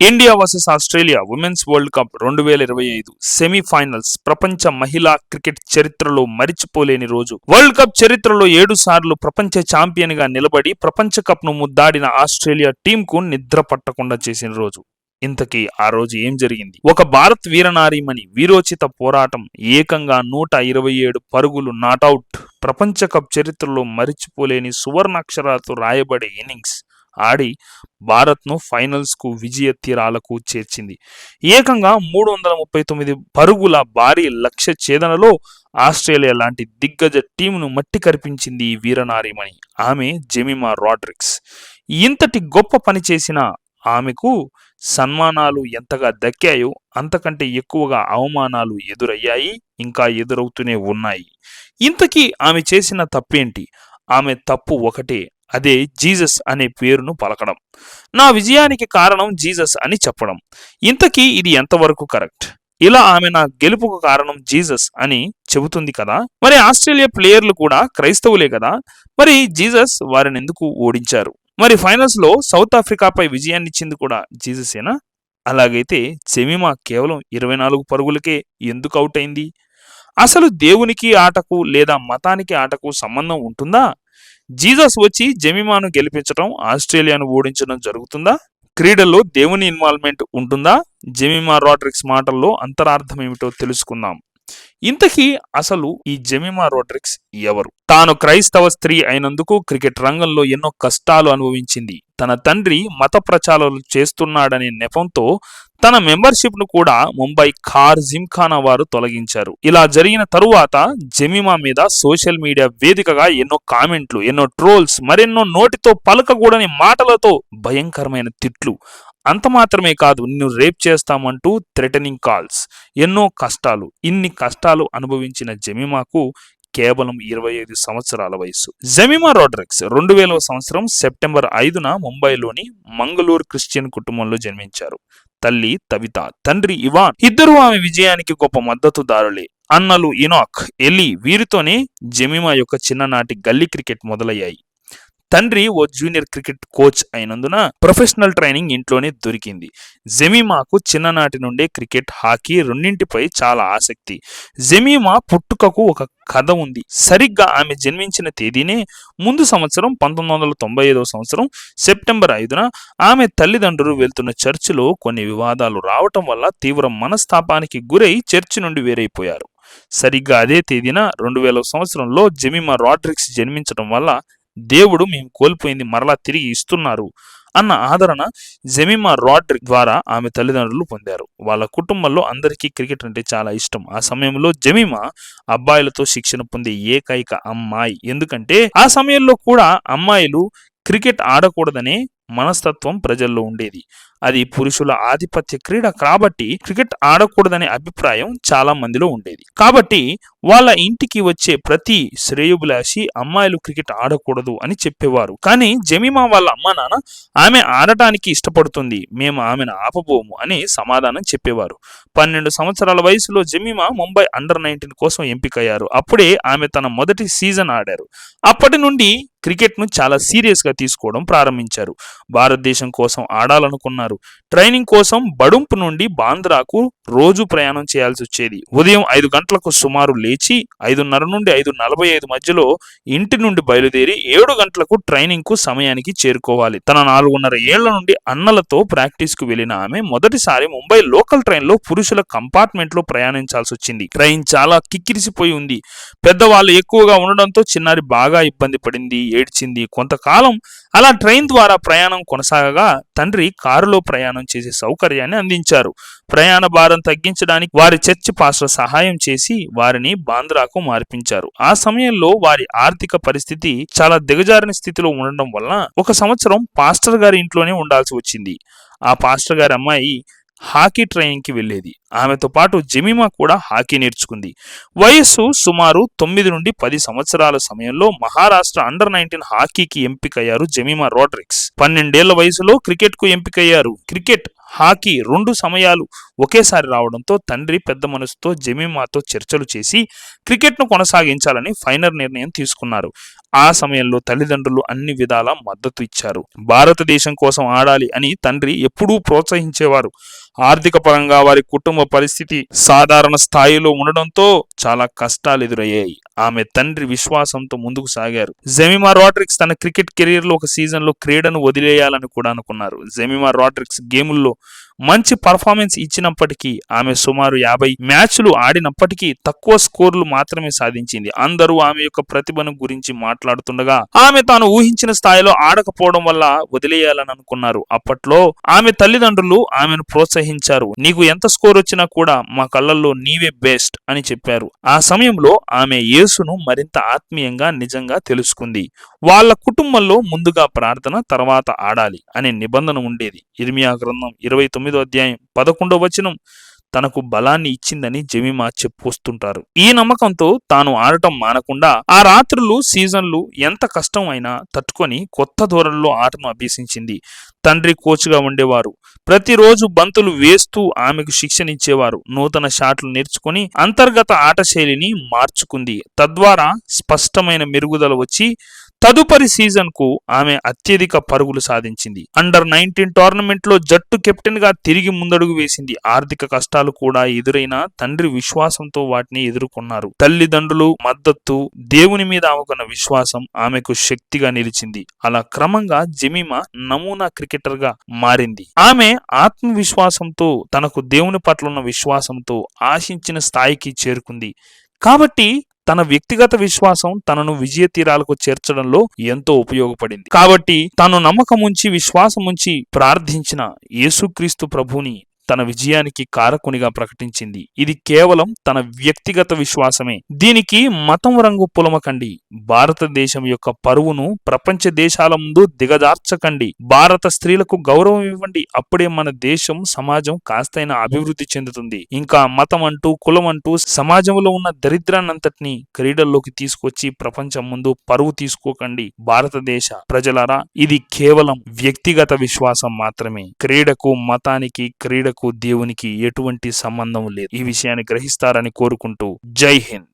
India versus Australia women's world cup రెండు వేల ఇరవై ఐదు సెమీఫైనల్స్ ప్రపంచ మహిళా క్రికెట్ చరిత్రలో మరిచిపోలేని రోజు. వరల్డ్ కప్ చరిత్రలో ఏడు సార్లు ప్రపంచ ఛాంపియన్గా నిలబడి ప్రపంచ కప్ను ముద్దాడిన ఆస్ట్రేలియా టీంకు నిద్ర పట్టకుండా చేసిన రోజు. ఇంతకీ ఆ రోజు ఏం జరిగింది? ఒక భారత్ వీరనారీమణి వీరోచిత పోరాటం ఏకంగా నూట ఇరవై ఏడు పరుగులు నాటౌట్. ప్రపంచ కప్ చరిత్రలో మరిచిపోలేని సువర్ణాక్షరాలతో రాయబడే ఇన్నింగ్స్. ఆడి భారత్ను ఫైనల్స్కు విజయ తీరాలకు చేర్చింది. ఏకంగా మూడు వందల ముప్పై తొమ్మిది పరుగుల భారీ లక్ష్య ఛేదనలో ఆస్ట్రేలియా లాంటి దిగ్గజ టీమును మట్టి కరిపించింది ఈ వీరనారిమణి. ఆమె జెమిమా రాడ్రిక్స్. ఇంతటి గొప్ప పని చేసిన ఆమెకు సన్మానాలు ఎంతగా దక్కాయో అంతకంటే ఎక్కువగా అవమానాలు ఎదురయ్యాయి ఇంకా ఎదురవుతూనే ఉన్నాయి. ఇంతకీ ఆమె చేసిన తప్పేంటి? ఆమె తప్పు ఒకటే. అదే జీసస్ అనే పేరును పలకడం. నా విజయానికి కారణం జీసస్ అని చెప్పడం. ఇంతకీ ఇది ఎంతవరకు కరెక్ట్? ఇలా ఆమె నా గెలుపుకు కారణం జీసస్ అని చెబుతుంది కదా? మరి ఆస్ట్రేలియా ప్లేయర్లు కూడా క్రైస్తవులే కదా? మరి జీసస్ వారిని ఎందుకు ఓడించారు? మరి ఫైనల్స్లో సౌత్ ఆఫ్రికాపై విజయాన్ని ఇచ్చింది కూడా జీససేనా? అలాగైతే చెమిమా కేవలం ఇరవై నాలుగు పరుగులకే ఎందుకు అవుట్ అయింది? అసలు దేవునికి ఆటకు లేదా మతానికి ఆటకు సంబంధం ఉంటుందా? జీసస్ వచ్చి జెమిమాను గెలిపించడం ఆస్ట్రేలియాను ఓడించడం జరుగుతుందా? క్రీడల్లో దేవుని ఇన్వాల్వ్మెంట్ ఉంటుందా? జెమిమా రాడ్రిక్స్ మాటల్లో అంతరార్థం ఏమిటో తెలుసుకుందాం. ఇంతకీ అసలు ఈ జెమిమా రోడ్రిక్స్ ఎవరు? తాను క్రైస్తవ స్త్రీ అయినందుకు క్రికెట్ రంగంలో ఎన్నో కష్టాలు అనుభవించింది. తన తండ్రి మత ప్రచారాలు చేస్తున్నాడనే నెపంతో తన మెంబర్షిప్ను కూడా ముంబై ఖార్ జిమ్ఖానా వారు తొలగించారు. ఇలా జరిగిన తరువాత జెమిమా మీద సోషల్ మీడియా వేదికగా ఎన్నో కామెంట్లు ఎన్నో ట్రోల్స్ మరెన్నో నోటితో పలకకూడని మాటలతో భయంకరమైన తిట్లు అంత మాత్రమే కాదు నిన్ను రేప్ చేస్తామంటూ థ్రెటనింగ్ కాల్స్ ఎన్నో కష్టాలు ఇన్ని కష్టాలు అనుభవించిన జెమిమాకు కేవలం ఇరవై ఐదు సంవత్సరాల వయసు జెమిమా రోడ్రిక్స్ రెండు వేల సంవత్సరం సెప్టెంబర్ ఐదున ముంబైలోని మంగళూరు క్రిస్టియన్ కుటుంబంలో జన్మించారు. తల్లి తవిత తండ్రి ఇవాన్. ఇద్దరు ఆమె విజయానికి గొప్ప మద్దతుదారులే. అన్నలు ఇనాక్ ఎలి వీరితోనే జెమిమా యొక్క చిన్ననాటి గల్లీ క్రికెట్ మొదలయ్యాయి. తండ్రి ఓ జూనియర్ క్రికెట్ కోచ్ అయినందున ప్రొఫెషనల్ ట్రైనింగ్ ఇంట్లోనే దొరికింది. జమీమాకు చిన్ననాటి నుండే క్రికెట్ హాకీ రెండింటిపై చాలా ఆసక్తి. జమీమా పుట్టుకకు ఒక కథ ఉంది. సరిగ్గా ఆమె జన్మించిన తేదీనే ముందు సంవత్సరం పంతొమ్మిది వందల తొంభై ఐదవ సంవత్సరం సెప్టెంబర్ ఐదున ఆమె తల్లిదండ్రులు వెళ్తున్న చర్చిలో కొన్ని వివాదాలు రావటం వల్ల తీవ్ర మనస్తాపానికి గురై చర్చి నుండి వేరైపోయారు. సరిగ్గా అదే తేదీన రెండు వేల సంవత్సరంలో జెమిమా రాడ్రిక్స్ జన్మించడం వల్ల దేవుడు మేము కోల్పోయింది మరలా తిరిగి ఇస్తున్నారు అన్న ఆదరణ జెమిమా రాడ్రిక్ ద్వారా ఆమె తల్లిదండ్రులు పొందారు. వాళ్ళ కుటుంబంలో అందరికీ క్రికెట్ అంటే చాలా ఇష్టం. ఆ సమయంలో జెమిమా అబ్బాయిలతో శిక్షణ పొందే ఏకైక అమ్మాయి. ఎందుకంటే ఆ సమయంలో కూడా అమ్మాయిలు క్రికెట్ ఆడకూడదనే మనస్తత్వం ప్రజల్లో ఉండేది. అది పురుషుల ఆధిపత్య క్రీడ కాబట్టి క్రికెట్ ఆడకూడదనే అభిప్రాయం చాలా మందిలో ఉండేది. కాబట్టి వాళ్ళ ఇంటికి వచ్చే ప్రతి శ్రేయుభిలాషి అమ్మాయిలు క్రికెట్ ఆడకూడదు అని చెప్పేవారు. కానీ జమీమా వాళ్ళ అమ్మ నాన్న ఆమె ఆడటానికి ఇష్టపడుతుంది. మేము ఆమెను ఆపబోము అని సమాధానం చెప్పేవారు. పన్నెండు సంవత్సరాల వయసులో జమీమా ముంబై అండర్ నైన్టీన్ కోసం ఎంపికయ్యారు. అప్పుడే ఆమె తన మొదటి సీజన్ ఆడారు. అప్పటి నుండి క్రికెట్ను చాలా సీరియస్గా తీసుకోవడం ప్రారంభించారు. భారతదేశం కోసం ఆడాలనుకున్నారు. ట్రైనింగ్ కోసం బడుంపు నుండి బాంద్రాకు రోజు ప్రయాణం చేయాల్సి వచ్చేది. ఉదయం ఐదు గంటలకు సుమారు లేచి ఐదున్నర నుండి ఐదు నలభై ఐదు మధ్యలో ఇంటి నుండి బయలుదేరి ఏడు గంటలకు ట్రైనింగ్కు సమయానికి చేరుకోవాలి. తన నాలుగున్నర ఏళ్ళ నుండి అన్నలతో ప్రాక్టీస్కు వెళ్ళిన ఆమె మొదటిసారి ముంబై లోకల్ ట్రైన్లో పురుషుల కంపార్ట్మెంట్లో ప్రయాణించాల్సి వచ్చింది. ట్రైన్ చాలా కిక్కిరిసిపోయి ఉంది. పెద్దవాళ్ళు ఎక్కువగా ఉండడంతో చిన్నారి బాగా ఇబ్బంది పడింది ఏడ్చింది. కొంతకాలం అలా ట్రైన్ ద్వారా ప్రయాణం కొనసాగగా తండ్రి కారులో ప్రయాణం చేసే సౌకర్యాన్ని అందించారు. ప్రయాణ భారం తగ్గించడానికి వారి చర్చ్ పాస్టర్ సహాయం చేసి వారిని బాంద్రాకు మార్పించారు. ఆ సమయంలో వారి ఆర్థిక పరిస్థితి చాలా దిగజారిన స్థితిలో ఉండడం వలన ఒక సంవత్సరం పాస్టర్ గారి ఇంట్లోనే ఉండాల్సి వచ్చింది. ఆ పాస్టర్ గారి అమ్మాయి హాకీ ట్రైనింగ్కి వెళ్ళేది. ఆమెతో పాటు జెమిమా కూడా హాకీ నేర్చుకుంది. వయస్సు సుమారు తొమ్మిది నుండి పది సంవత్సరాల సమయంలో మహారాష్ట్ర అండర్ నైన్టీన్ హాకీకి ఎంపికయ్యారు జెమిమా రోడ్రిక్స్. పన్నెండేళ్ళ వయసులో క్రికెట్కు ఎంపికయ్యారు. క్రికెట్ హాకీ రెండు సమయాలు ఒకేసారి రావడంతో తండ్రి పెద్ద మనసుతో జమీమాతో చర్చలు చేసి క్రికెట్ను కొనసాగించాలని ఫైనల్ నిర్ణయం తీసుకున్నారు. ఆ సమయంలో తల్లిదండ్రులు అన్ని విధాల మద్దతు ఇచ్చారు. భారతదేశం కోసం ఆడాలి అని తండ్రి ఎప్పుడూ ప్రోత్సహించేవారు. ఆర్థిక పరంగా వారి కుటుంబ పరిస్థితి సాధారణ స్థాయిలో ఉండడంతో చాలా కష్టాలు ఎదురయ్యాయి. ఆమె తండ్రి విశ్వాసంతో ముందుకు సాగారు. జెమిమా రాడ్రిక్స్ తన క్రికెట్ కెరీర్లో ఒక సీజన్లో క్రీడను వదిలేయాలని కూడా అనుకున్నారు. జెమిమా రాడ్రిక్స్ గేముల్లో మంచి పర్ఫార్మెన్స్ ఇచ్చినప్పటికీ ఆమె సుమారు యాభై మ్యాచ్లు ఆడినప్పటికీ తక్కువ స్కోర్లు మాత్రమే సాధించింది. అందరూ ఆమె యొక్క ప్రతిభను గురించి మాట్లాడుతుండగా ఆమె తాను ఊహించిన స్థాయిలో ఆడకపోవడం వల్ల వదిలేయాలని అనుకున్నారు. అప్పట్లో ఆమె తల్లిదండ్రులు ఆమెను ప్రోత్సహించారు. నీకు ఎంత స్కోర్ వచ్చినా కూడా మా కళ్ళల్లో నీవే బెస్ట్ అని చెప్పారు. ఆ సమయంలో ఆమె యేసును మరింత ఆత్మీయంగా నిజంగా తెలుసుకుంది. వాళ్ళ కుటుంబంలో ముందుగా ప్రార్థన తర్వాత ఆడాలి అనే నిబంధన ఉండేది. ఇర్మియా గ్రంథం ఇరవై తొమ్మిదో అధ్యాయం పదకొండో వచనం తనకు బలాన్ని ఇచ్చిందని జమీమా చెప్పుకొస్తుంటారు ఈ నమ్మకంతో తాను ఆడటం మానకుండా ఆ రాత్రులు సీజన్లు ఎంత కష్టం అయినా తట్టుకొని కొత్త ధోరణిలో ఆటను అభ్యసించింది. తండ్రి కోచ్గా ఉండేవారు. ప్రతిరోజు బంతులు వేస్తూ ఆమెకు శిక్షణ ఇచ్చేవారు నూతన షాట్లు నేర్చుకుని అంతర్గత ఆట శైలిని మార్చుకుంది. తద్వారా స్పష్టమైన మెరుగుదల వచ్చి తదుపరి సీజన్కు ఆమె అత్యధిక పరుగులు సాధించింది. అండర్ నైన్టీన్ టోర్నమెంట్లో జట్టు కెప్టెన్గా తిరిగి ముందడుగు వేసింది. ఆర్థిక కష్టాలు కూడా ఎదురైన తండ్రి విశ్వాసంతో వాటిని ఎదుర్కొన్నారు. తల్లిదండ్రులు మద్దతు దేవుని మీద ఆమెకున్న విశ్వాసం ఆమెకు శక్తిగా నిలిచింది. అలా క్రమంగా జమీమా నమూనా క్రికెటర్గా మారింది. ఆమె ఆత్మవిశ్వాసంతో తనకు దేవుని పట్ల ఉన్న విశ్వాసంతో ఆశించిన స్థాయికి చేరుకుంది. కాబట్టి తన వ్యక్తిగత విశ్వాసం తనను విజయ తీరాలకు చేర్చడంలో ఎంతో ఉపయోగపడింది. కాబట్టి తాను నమ్మకముంచి విశ్వాసముంచి ప్రార్థించిన యేసుక్రీస్తు ప్రభుని తన విజయానికి కారకునిగా ప్రకటించింది. ఇది కేవలం తన వ్యక్తిగత విశ్వాసమే. దీనికి మతం రంగు పులమకండి. భారతదేశం యొక్క పరువును ప్రపంచ దేశాల ముందు దిగజార్చకండి. భారత స్త్రీలకు గౌరవం ఇవ్వండి. అప్పుడే మన దేశం సమాజం కాస్తైన అభివృద్ధి చెందుతుంది. ఇంకా మతం అంటూ కులం అంటూ సమాజంలో ఉన్న దరిద్రాన్నంతటిని క్రీడల్లోకి తీసుకొచ్చి ప్రపంచం ముందు పరువు తీసుకోకండి. భారతదేశ ప్రజలారా ఇది కేవలం వ్యక్తిగత విశ్వాసం మాత్రమే. క్రీడకు మతానికి క్రీడకు దేవునికి ఎటువంటి సంబంధం లేదు. ఈ విషయాన్ని గ్రహిస్తారని కోరుకుంటూ జై హింద్.